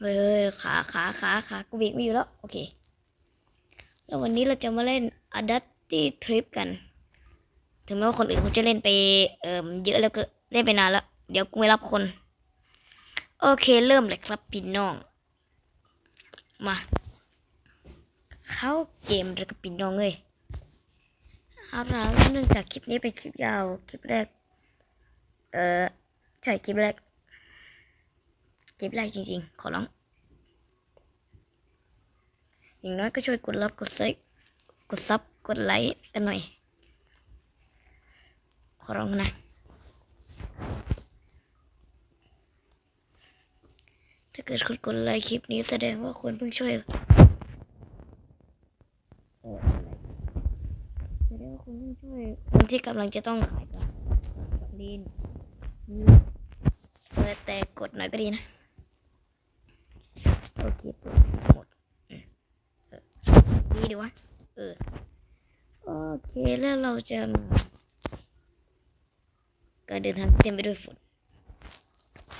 เฮ้ยขาขาขาขากูเบรกไม่อยู่แล้ว โอเค แล้ววันนี้เราจะมาเล่น a d a p t i Trip กัน ถึงแม้ว่าคนอื่นเขาจะเล่นไป เอ่อเยอะแล้วก็เล่นไปนานแล้ว เดี๋ยวกูไม่รับคน โอเคเริ่มเลยครับพี่น้อง มา เข้าเกมแล้วก็พี่น้องเลยเอาละเนื่องจากคลิปนี้เป็นคลิปยาว คลิปแรก เอ่อใช่คลิปแรก คลิปแรกจริงๆ ขอร้อง อย่างน้อยก็ช่วยกดรับกดไลค์กดซับกดไลค์กันหน่อย ขอร้องนะ ถ้าเกิดคุณกดไลค์คลิปนี้แสดงว่าคุณเพิ่งช่วยแสดงว่าคุณเพิ่งช่วยคนที่กำลังจะต้องขายปลาลีนเออแต่กดหน่อยก็ดีนะ โอเคเปิดหมดอืมเออ ดีวะ เออ โอเค แล้วเราจะการเดินทางเต็มไปด้วยฝุ่น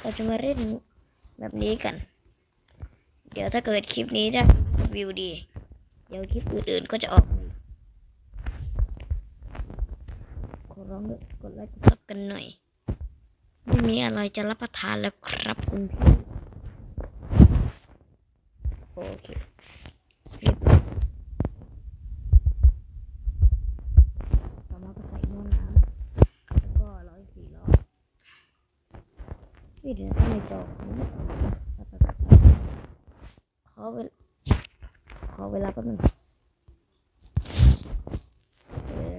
เราจะมาเล่นแบบนี้กัน เดี๋ยวถ้าเกิดคลิปนี้ได้วิวดี เดี๋ยวคลิปอื่นๆก็จะออกมาขอร้องเลยกดไลค์กดซับกันหน่อย ไม่มีอะไรจะรับประทานแล้วครับคุณพี่ โอเคเรียบร้อยต่อมาก็ใส่หม้อน้ำแล้วก็ร้อยสี่ล้อพี่เดี๋ยวต้องในจอของนี่ขอเวลขอเวลาแป๊บนึงเออ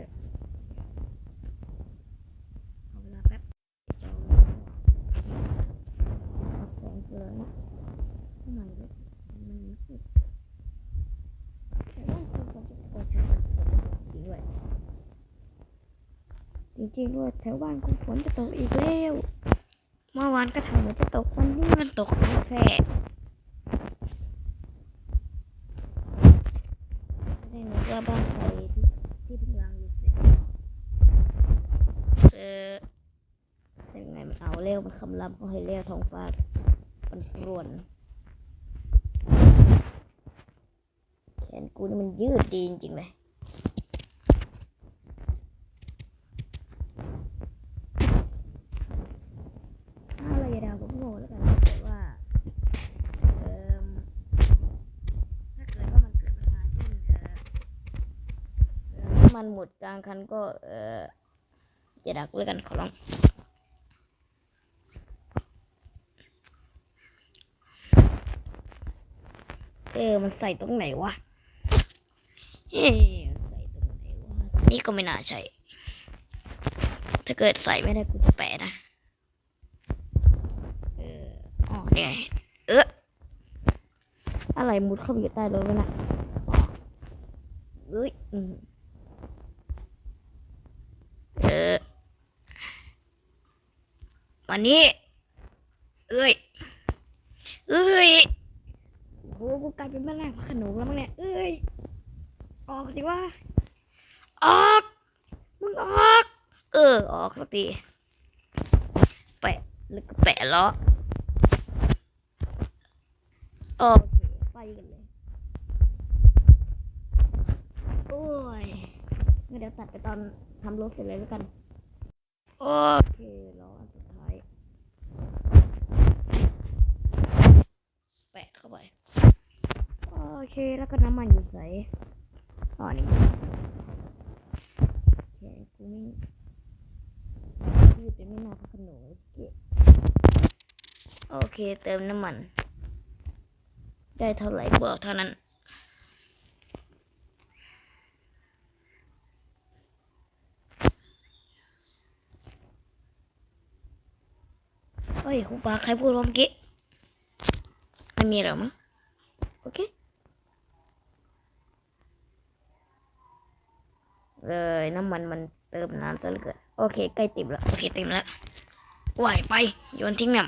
ขอเวลาแป๊บจอเอาแสงเกินทำไมวะ มันรู้สึกแต่ว่าคือผมจะกดจริงด้วย จริงๆด้วยแถวบ้านคุณฝนจะตกอีกแล้วเมื่อวานก็ทำเหมือนจะตกวันนี้มันตกไม่แค่ไม่ได้นึกว่าบ้านใครที่ที่เพิ่งล้างอยู่เออเป็นไงมันเอาเร็วมันคำรำก็ให้เร็วท้องฟ้ามันรวนแขนกูนี่มันยืดดีจริงๆเลย ถ้าเราอย่าเดาผมโง่แล้วกันถ้าเกิดว่า เอ่มถ้าเกิดว่ามันเกิดปัญหาเช่นเอ่อเอ่อน้ำมันหมดกลางคันก็ เอออย่าดักแล้วยกันขอร้องเออ มันใส่ตรงไหนวะเอ๊ะใส่ตรงไหนวะ นี่ก็ไม่น่าใช่ ถ้าเกิดใส่ไม่ได้กูจะแปะนะ เออ อ๋อเนี่ยเอออะไรมุดเข้าไปอยู่ใต้รถวะนะเอ้ย อืมเออ วันนี้ เอ้ย เอ้ยโอ้โหกูกลายเป็นแม่แรงพระโขนงแล้วมั้งเนี่ย เอ้ย ออกสิว่า ออก มึงออก เออ ออกสักทีแปะแล้วก็แปะล้อโอเคไปกันเลย โอ้ยงั้นเดี๋ยวตัดไปตอนทำรถเสร็จเลยแล้วกัน โอเคล้ออันสุดท้าย แปะเข้าไป โอเค แล้วก็น้ำมันอยู่ใส่อ๋อนี่โอเคกูไม่ยืดเป็นไม่น่าพระโขนงเก็บโอเค เติมน้ำมัน ได้เท่าไหร่บวกเท่านั้นเฮ้ยครูปาใครพูดว่าเมื่อกี้ ไม่มีหรอมั้งโอเคเลยน้ำมันมันเติมน้ำซะเหลือเกินโอเคใกล้เต็มแล้ว โอเคเต็มแล้วว่ายไป โยนทิ้งแม่ม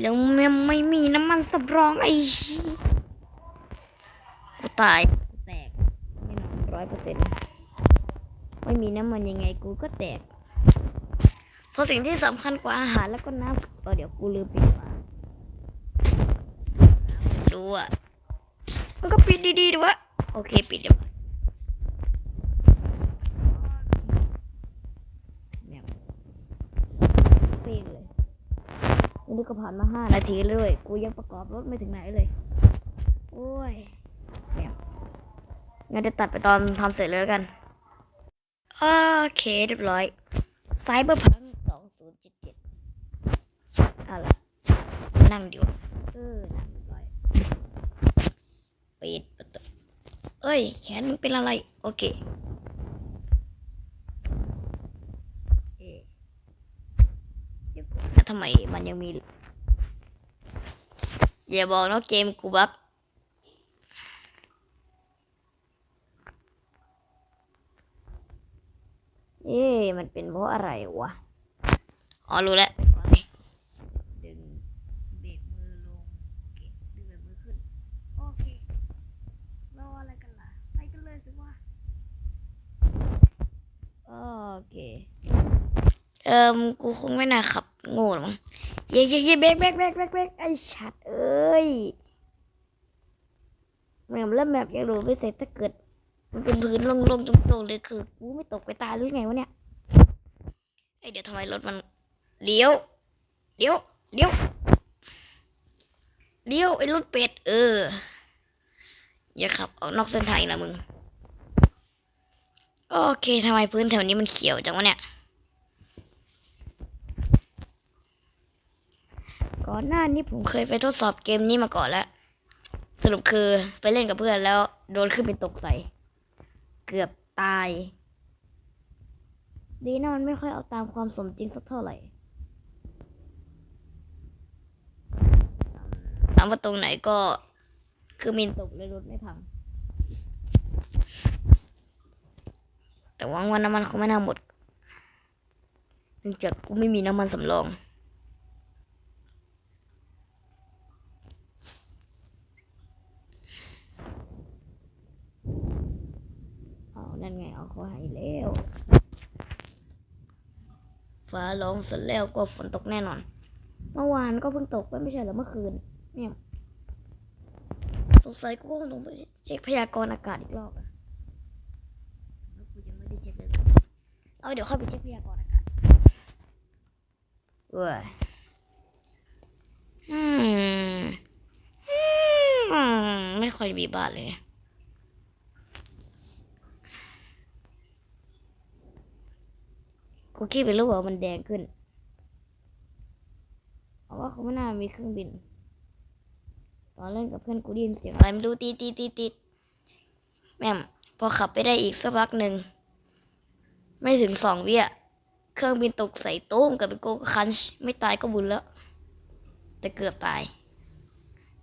แล้วแม่มไม่มีน้ำมันสำรองไอ้กูตายกูแตกแน่นอนร้อยเปอร์เซ็นต์ไม่มีน้ำมันยังไงกูก็แตก ราะสิ่งที่สำคัญกว่าอาหารแล้วก็น้ำเออเดี๋ยวกูลืมปิดฝาดูอะมันก็ปิดดีๆดูวะโอเคปิดเรียบร้อยเนี่ยปีกเลยวันนี้ก็ผ่านมาห้านาทีเลย กูยังประกอบรถไม่ถึงไหนเลย โอ้ยเนี่ยงั้นจะตัดไปตอนทำเสร็จเลยกัน โอเคเรียบร้อยไซเบอร์พังสองศูนย์เจ็ดเจ็ด เอาละนั่งอยู่เออนั่งเรียบร้อยปิดประตูเอ้ยแขนมึงเป็นอะไร โอเคเอ๊ะเดี๋ยวก่อนนะทำไมมันยังมี อย่าบอกนะเกมกูบักเอ๊ะมันเป็นเพราะอะไรวะ อ๋อรู้แล้วดึงเบรกมือลง โอเค ดึงเบรกมือขึ้น โอเค รออะไรกันล่ะ ไปกันเลยสิวะ โอเค เอิมกูคงไม่น่าขับโง่หรอกเย้เย้เย้เบรกเบรกเบรกเบรกเบรกไอ้ชัดเอ้ยแม่งเริ่มแบบยังรู้ไม่เสร็จถ้าเกิด มันเป็นพื้นลงลงจมๆเลยคือกูไม่ตกไปตายหรือไงวะเนี่ยไอยเดี๋ยวทำไมรถมันเลี้ยวเลี้ยวเลี้ยวเลี้ยวไอ้รถเป็ด เออ อย่าขับออกนอกเส้นทางนะมึง โอเคทำไมพื้นแถวนี้มันเขียวจังวะเนี่ย ก่อนหน้านี้ผมเคยไปทดสอบเกมนี้มาก่อนแล้ว สรุปคือไปเล่นกับเพื่อนแล้ว โดนขึ้นไปตกใส่ เกือบตาย ดีนะมันไม่ค่อยเอาตามความสมจริงสักเท่าไหร่ถามว่าตรงไหนก็คือมินตกเลยรถไม่พัง แต่หวังว่าน้ำมันคงไม่น่าหมดเนื่องจากกูไม่มีน้ำมันสำรอง เอานั่นไงเอาเขาให้แล้ว ฟ้าร้องเสร็จแล้วก็ฝนตกแน่นอน เมื่อวานก็เพิ่งตกไม่ใช่เหรอเมื่อคืน เนี่ย สงสัยกูคงต้องไปเช็คพยากรณ์อากาศอีกรอบอะแล้วกูยังไม่ได้เช็คเลย เอาเดี๋ยวค่อยไปเช็คพยากรณ์อากาศเว้ยอืมอืมไม่ค่อยมีบ้านเลยกูคิดไปรู้ว่ามันแดงขึ้นเพราะว่าเขาไม่น่ามีเครื่องบิน ตอนเล่นกับเพื่อนกูได้ยินเสียงอะไรไม่รู้ตีตีตีตีแม่มพอขับไปได้อีกสักพักหนึ่ง ไม่ถึงสองวิอะเครื่องบินตกใส่ตุ้มกับไปโกคันช์ไม่ตายก็บุญแล้ว แต่เกือบตาย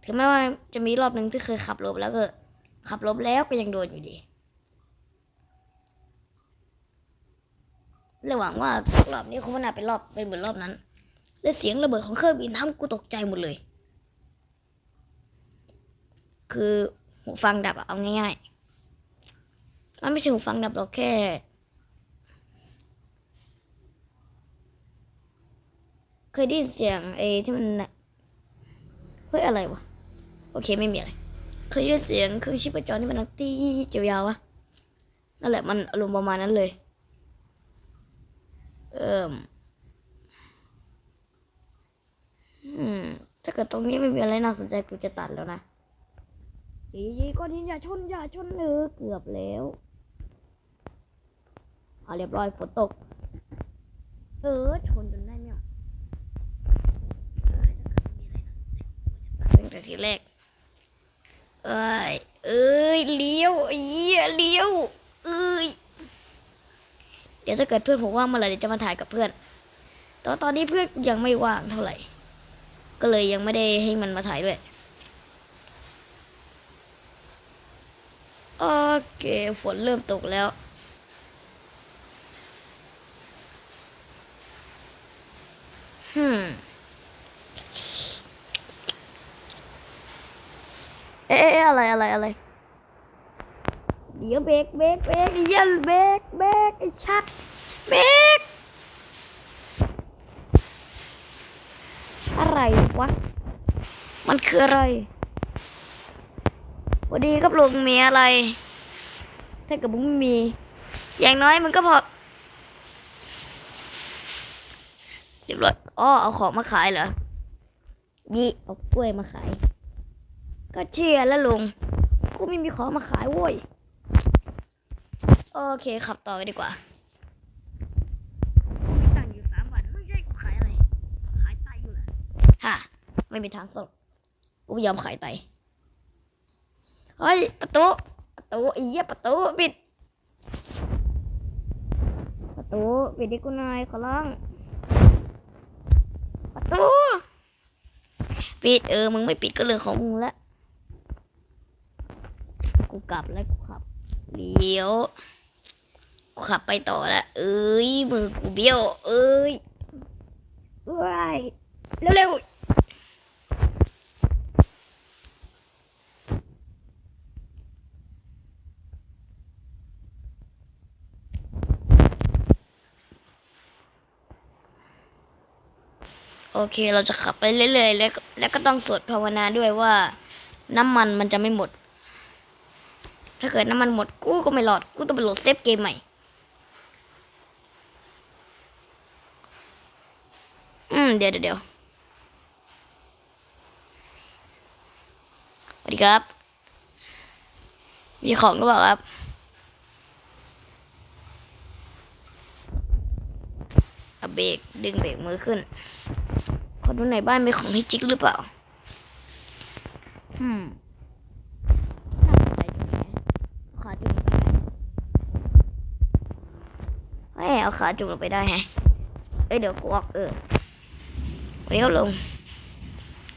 ถึงแม้ว่าจะมีรอบหนึ่งที่เคยขับลบแล้วก็ ขับลบแล้วก็ยังโดนอยู่ดีเลยหวังว่ารอบนี้คงไม่น่าเป็นรอบเป็นเหมือนรอบนั้น และเสียงระเบิดของเครื่องบินทำกูตกใจหมดเลย คือหูฟังดับเอาง่ายๆมันไม่ใช่หูฟังดับหรอกแค่ เคยได้ยินเสียงไอ้ที่มันเฮ้ยอะไรวะโอเคไม่มีอะไร เคยได้ยินเสียงเครื่องชีพจรที่มันนักตียาวๆวะนั่นแหละมันอารมณ์ประมาณนั้นเลย เอ่มอืมถ้าเกิดตรงนี้ไม่มีอะไรน่าสนใจกูจะตัดแล้วนะยีก้อนหินอย่าชนอย่าชนเออเกือบแล้วเอาเรียบร้อยฝนตก เออชนจนได้เนี่ยเออถ้าเกิดไม่มีอะไรน่าสนใจกูจะตัดตั้ง แต่ทีแรก เอ้ย เอ้ย เลี้ยวเอี้ยเลี้ยว เอ้ย เดี๋ยวถ้าเกิดเพื่อนผมว่างเมื่อไหร่เดี๋ยวจะมาถ่ายกับเพื่อน แต่ว่าตอนนี้เพื่อนยังไม่ว่างเท่าไหร่ ก็เลยยังไม่ได้ให้มันมาถ่ายด้วย โอเค ฝนเริ่มตกแล้วฮึม เอ๊ะอะไรอะไรอะไร เดี๋ยวเบรกเบรกเบรกเยี่ยมเบรกเบรกไอ้ชักเบรกอะไรวะ มันคืออะไรพอดีครับลุงมีอะไร ถ้าเกิดมึงมี อย่างน้อยมันก็พอเรียบร้อยอ๋อเอาของมาขายเหรอยี่เอากล้วยมาขาย ก็เชื่อแล้วลุงกูไม่มีของมาขายโว้ย โอเคขับต่อกันดีกว่ามีตังค์อยู่สามวันไม่ใช่กูขายอะไร ขายไตอยู่เหรอฮะไม่มีทางสดกูไม่ยอมขายไตเฮ้ยประตูประตูไอ้เหี้ยประตูปิด ประตูปิดดิกูหน่อยขอร้องประตูปิดเออ มึงไม่ปิดก็เรื่องของมึงละ กูกลับแล้วกูขับเลี้ยวกูขับไปต่อละเอ้ยมือกูเบี้ยว เอ้ยเอ้ยเร็วๆโอเค เราจะขับไปเรื่อยๆ แล้วแล้วก็ต้องสวดภาวนาด้วยว่า น้ำมันมันจะไม่หมด ถ้าเกิดน้ำมันหมดกูก็ไม่รอด กูต้องไปโหลดเซฟเกมใหม่ อืม เดี๋ยวเดี๋ยวสวัสดีครับ มีของหรือเปล่าครับเอาเบรกดึงเบรกมือขึ้นขอดูหน่อยบ้านมีของให้จิกหรือเปล่า อืม น่าสนใจจังเลย ขาจุ่มลงไปได้ฮ้ยเอาขาจุ่มลงไปได้ไงเอ้ยเดี๋ยวกูออกเออไว้เขาลง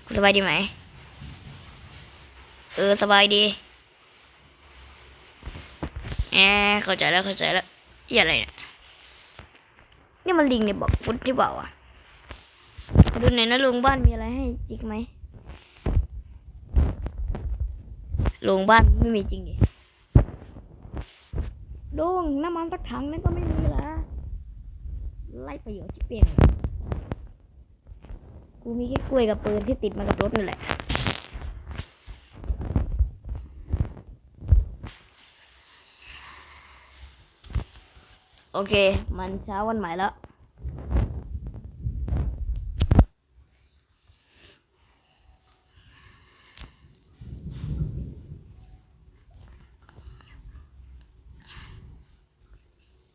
กูสบายดีไหม เออสบายดีแอเข้าใจแล้วเข้าใจแล้วเหียอะไรเนี่ยนี่มันลิงในบอกฟุตที่เปล่าอะดูหน่อยนะลุงบ้านมีอะไรให้จิกไหมลุงบ้านไม่มีจริงดิลุงน้ำมันสักถังนั้นก็ไม่มีละ ไล่ประโยชน์ที่เปลี่ยนกูมีแค่กล้วยกับปืนที่ติดมากับรถนั่นแหละโอเค มันเช้าวันใหม่แล้ว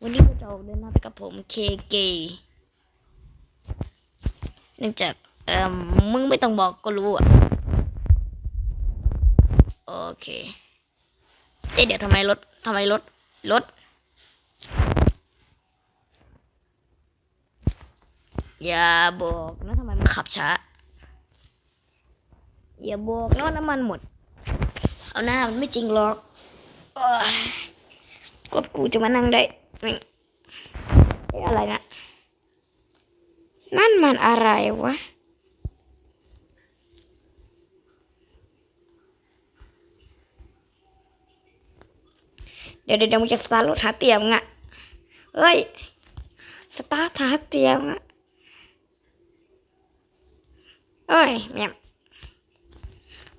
วันนี้เราจะออกเดินทางไปกับ ผมเคเกเนื่องจากเอ่อมึงไม่ต้องบอกก็รู้อะ โอเค เอ๊ะเดี๋ยวทำไมรถทำไมรถรถอย่าบอกนะทำไมมันขับช้า อย่าบอกนะว่าน้ำมันหมด เอาหน้ามันไม่จริงหรอกอกดกูจะมานั่งได้ อะไรนะ นั่นมันอะไรวะเดี๋ยวเดี๋ยวเดี๋ยวมึงจะสตาร์ทรถหาเตียงอะเฮ้ย สตาร์ทหาเตียงอะเอ้ยแม่ม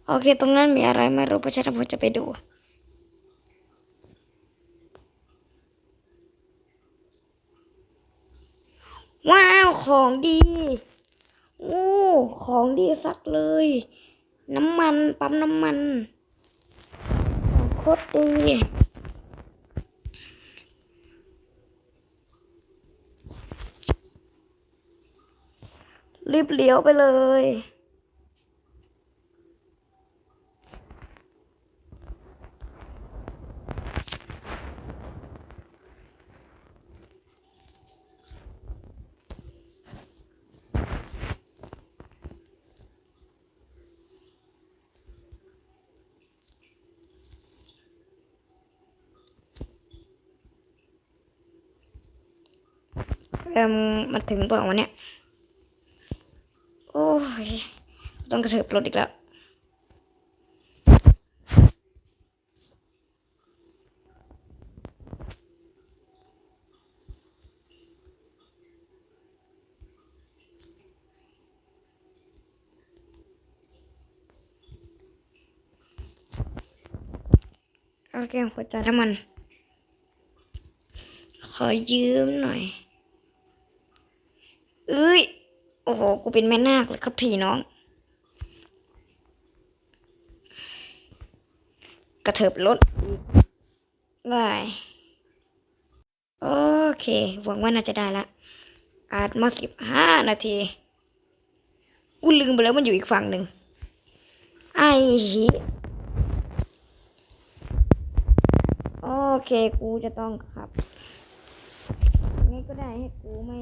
โอเค ตรงนั้นมีอะไรไม่รู้เพราะฉะนั้นผมจะไปดู ว้าวของดีโอ้ของดีสักเลย น้ำมันปั๊มน้ำมันโคตรดีรีบเลี้ยวไปเลย เอิมมันถึงตัวของวันเนี้ยโอ้ย ต้องกระเถิบรถอีกแล้ว โอเคหัวใจน้ำมัน ขอยืมหน่อย เอ้ย โอ้โห กูเป็นแม่นาคเลยครับพี่น้อง กระเถิบรถอีกบายโอเคหวังว่าน่าจะได้ละอาจมาสิบห้านาที กูลืมไปแล้วมันอยู่อีกฝั่งหนึ่ง ไอ้ชิโอเค กูจะต้องขับงไงก็ได้ให้กูไม่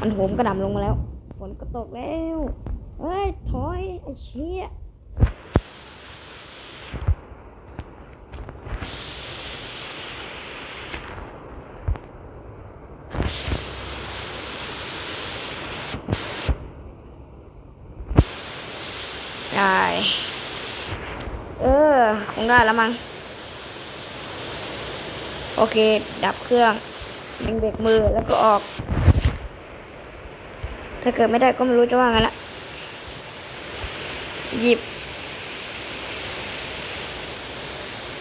มันโหมกระหน่ำลงมาแล้วฝนก็ตกแล้วเฮ้ยถอยไอ้เชี่ยได้เออ คงได้แล้วมั้ง โอเค ดับเครื่องดึงเบรกมือแล้วก็ออก ถ้าเกิดไม่ได้ก็ไม่รู้จะว่าไงละหยิบ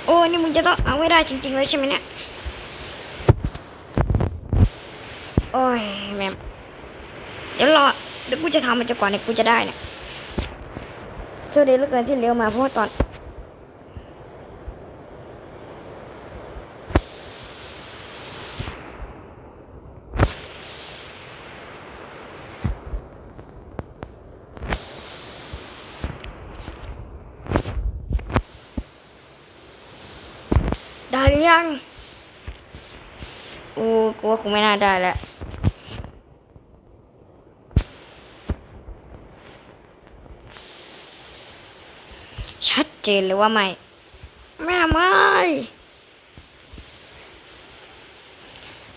โอ้นี่มึงจะต้องเอาไม่ได้จริงๆเลยใช่ไหมเนี่ย โอ้ยแม่มเดี๋ยวรอเดี๋ยวกูจะทำมันจะก่อนเนี่ยกูจะได้เนี่ยโชคดีเหลือเกินที่เลี้ยวมาเพราะว่าตอน ยัง โอ้กูว่าคงไม่น่าได้แล้วชัดเจนเลยว่าไม่ แม่ไม่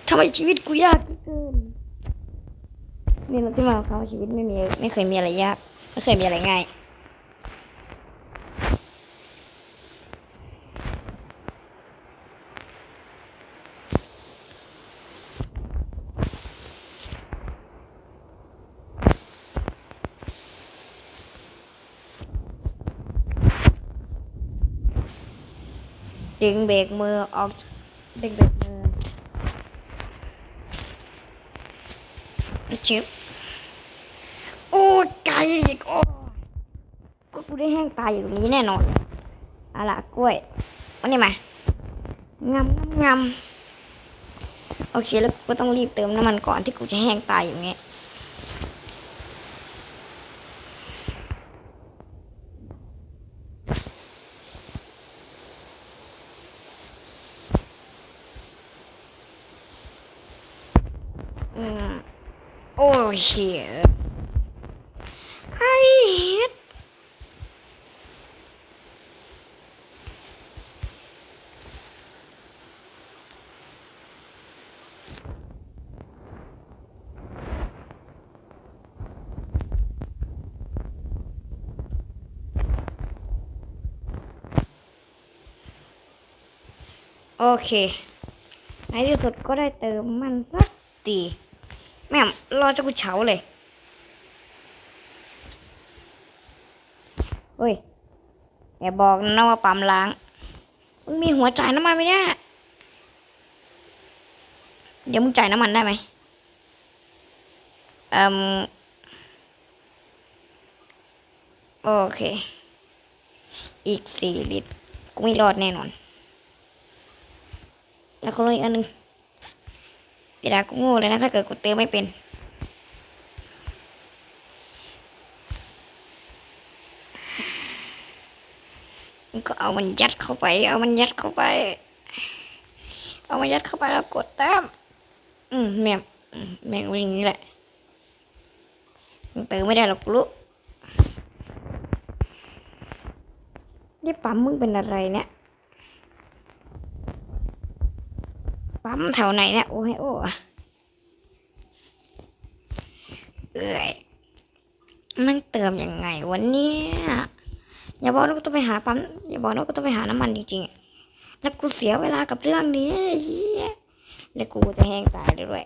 ทำไมชีวิตกูยากเกินนี่เราที่มาของเขาชีวิตไม่มีไม่เคยมีอะไรยาก ไม่เคยมีอะไรง่าย ดึงเบรกมือออกจากดึงเบรกมือชิบโอ้ไก่อีกโอ้ก็กูได้แห้งตายอยู่ตรงนี้แน่นอนเอาล่ะกล้วยเอานี่มางำงำงำโอเคแล้วกูก็ต้องรีบเติมน้ำมันก่อนที่กูจะแห้งตายอยู่เงี้ยอืมโอ้ เชี่ยไอ้เฮ็ดโอเค ในที่สุดก็ได้เติมมันสักทีแม่รอจะกูเฉาเลยเฮ้ยอย่าบอกนะว่าปั๊มล้างมึงมีหัวจ่ายน้ำมันไหมเนี่ย เดี๋ยวมึงจ่ายน้ำมันได้ไหมเอ่มโอเค อีกสี่ลิตร กูไม่รอดแน่นอน แล้วคนอีกอันหนึ่ง เดี๋ยวกูโง่เลยนะถ้าเกิดกูเติมไม่เป็น ก็เอามันยัดเข้าไป เอามันยัดเข้าไป เอามันยัดเข้าไปแล้วกดแต้มอืมแม่มแม่งวิ่งอย่างนี้แหละมันเติมไม่ได้หรอกกูรู้นี่ปั๊มมึงเป็นอะไรเนี่ย ปั๊มแถวไหนเนี่ยโอ้ยโอ้เอ้ยมันเติมยังไงวันนี้อย่าบอกนะกูต้องไปหาปั๊มอย่าบอกนะกูต้องไปหาน้ำมันจริงๆแล้วกูเสียเวลากับเรื่องนี้เฮียแล้วกูจะแห้งตายด้วย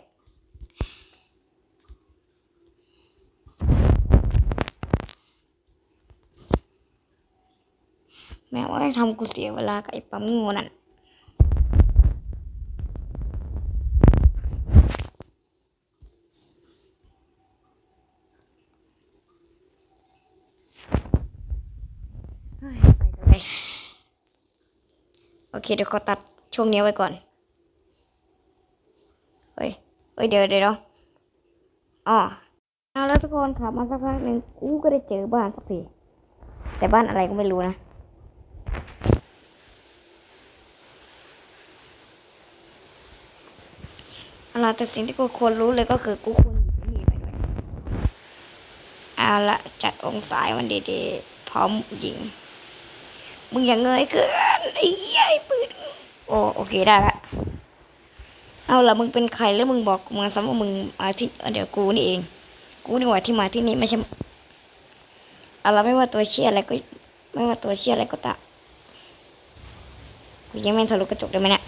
แม้ว่าทำกูเสียเวลากับไอ้ปั๊มงูนั่น เฮ้ยไปกันเลยโอ เคเดี๋ยวขอตัดช่วงนี้ไว้ก่อน เฮ้ย เฮ้ย เดี๋ยวเดี๋ยวอ๋อเอาแล้วทุกคนขับมาสักพักหนึ่งกูก็ได้เจอบ้านสักที แต่บ้านอะไรก็ไม่รู้นะ เอาละแต่สิ่งที่กูควรรู้เลยก็คือกูควรหยิบไอ้นี่ไปด้วย เอาละจัดองศามันดีๆ พร้อมยิง มึงอย่างเงยเกินไอ้เหี้ยไอ้ปืนโอ้โอเคได้ละเอาละมึงเป็นใครแล้วมึงบอกกูมาซ้ำว่ามึงมาที่เดี๋ยวกูนี่เอง กูนี่หว่าที่มาที่นี่ไม่ใช่เอาละไม่ว่าตัวเชี่ยอะไรก็ ไม่ว่าตัวเชี่ยอะไรก็ตามกูยังไม่ทะลุกระจกได้ไหมเนี่ย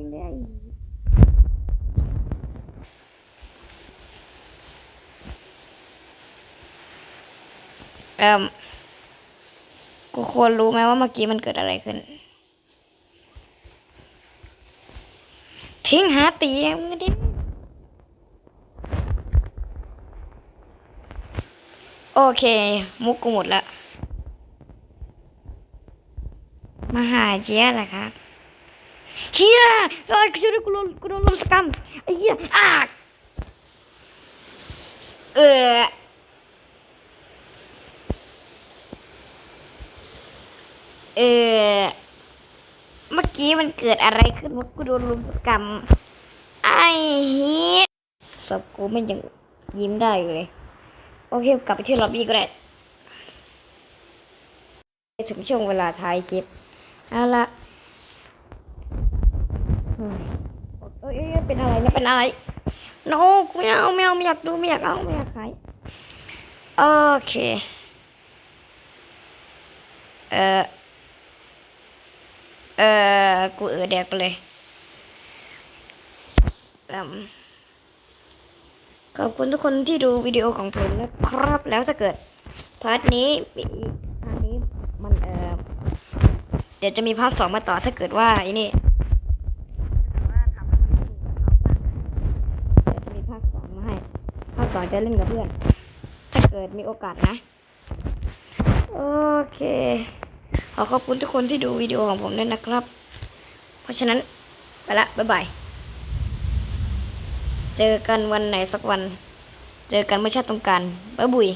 งได้ เอ่มกูควรรู้ไหมว่าเมื่อกี้มันเกิดอะไรขึ้น ทิ้งหาตีมึงดิโอเค มุกกูหมดละมาหาเจ๊แหละครับเฮียเอ้ยกูช่วยด้วยกูโดนกูโดนลมสกรรมไอ้เหี้ยอากเออ เออเมื่อกี้มันเกิดอะไรขึ้นวะกูโดนลุมกรรมไอ้เฮียศพกูมันยังยิ้มได้อยู่เลย โอเคกลับไปที่ล็อบบี้ก็ได้ถึงช่วงเวลาท้ายคลิปเอาละเอ้ยเป็นอะไรเนี่ยเป็นอะไรโนกูไม่เอาไม่เอาไม่อยากดูไม่อยากเอาไม่อยากขายโอเค เอ่อ เออกูเออแดกไปเลยอขอบคุณทุกคนที่ดูวิดีโอของผมนะครับ แล้วถ้าเกิดพาร์ทนี้มีพาร์ทนี้มันเออเดี๋ยวจะมีพาร์ทสองมาต่อถ้าเกิดว่าไอ้นี่เดี๋ยวจะมีภาคสองมาให้ภาคสองจะเล่นกับเพื่อน ถ้าเกิดมีโอกาสนะ โอเค ขอขอบคุณทุกคนที่ดูวิดีโอของผมด้วยนะครับ เพราะฉะนั้น ไปละ บ๊ายบาย เจอกันวันไหนสักวัน เจอกันเมื่อชาติต้องการบ๊ายบุย